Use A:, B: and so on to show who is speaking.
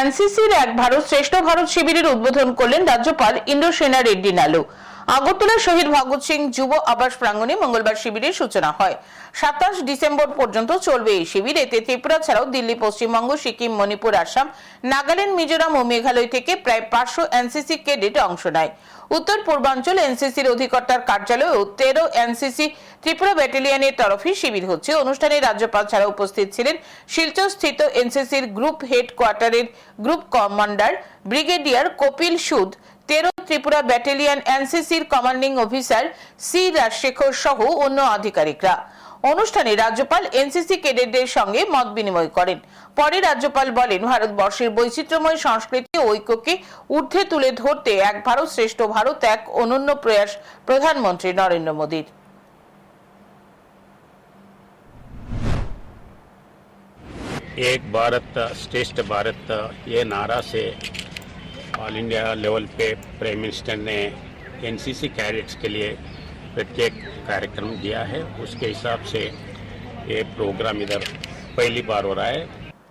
A: এনসিসির এক ভারত শ্রেষ্ঠ ভারত শিবিরের উদ্বোধন করলেন রাজ্যপাল ইন্দ্রসেনা রেড্ডি নালু। আগরতলা শহীদ ভগৎ সিং যুব আবাস প্রাঙ্গণে মঙ্গলবার শিবিরের সূচনা হয়। সাতাশ ডিসেম্বর পর্যন্ত চলবে এই শিবির। এতে ত্রিপুরা ছাড়াও দিল্লি, পশ্চিমবঙ্গ, সিকিম, মণিপুর, আসাম, নাগাল্যান্ড, মিজোরাম ও মেঘালয় থেকে প্রায় পাঁচশো এনসিসি ক্যাডেট অংশ নেয়। উত্তর পূর্বাঞ্চল এনসিসির অধিকর্তার কার্যালয় তেরো এনসিসি ত্রিপুরা ব্যাটালিয়নের তরফে শিবির হচ্ছে। অনুষ্ঠানে রাজ্যপাল ছাড়া উপস্থিত ছিলেন শিলচর স্থিত এনসিসির group head কোয়ার্টারের group commander brigadier Kapil Sood তেরো ত্রিপুরা ব্যাটালিয়ন এনসিসির কমান্ডিং অফিসার সি রাজশেখর সহ অন্য আধিকারিকরা অনুষ্ঠানে রাজ্যপাল এনসিসি ক্যাডেটদের সঙ্গে মত বিনিময় করেন পরে রাজ্যপাল বলেন ভারতবর্ষের বৈচিত্র্যময় সংস্কৃতি ও ঐক্যকে ঊর্ধ্বে তুলে ধরতে এক ভারত শ্রেষ্ঠ ভারত এক অনন্য প্রয়াস প্রধানমন্ত্রী নরেন্দ্র মোদীর
B: एक भारत श्रेष्ठ भारत ये नारा से ऑल इंडिया लेवल पे प्राइम मिनिस्टर ने एनसीसी कैडेट्स के लिए प्रत्येक कार्यक्रम दिया है। उसके हिसाब से ये प्रोग्राम इधर पहली बार हो रहा है।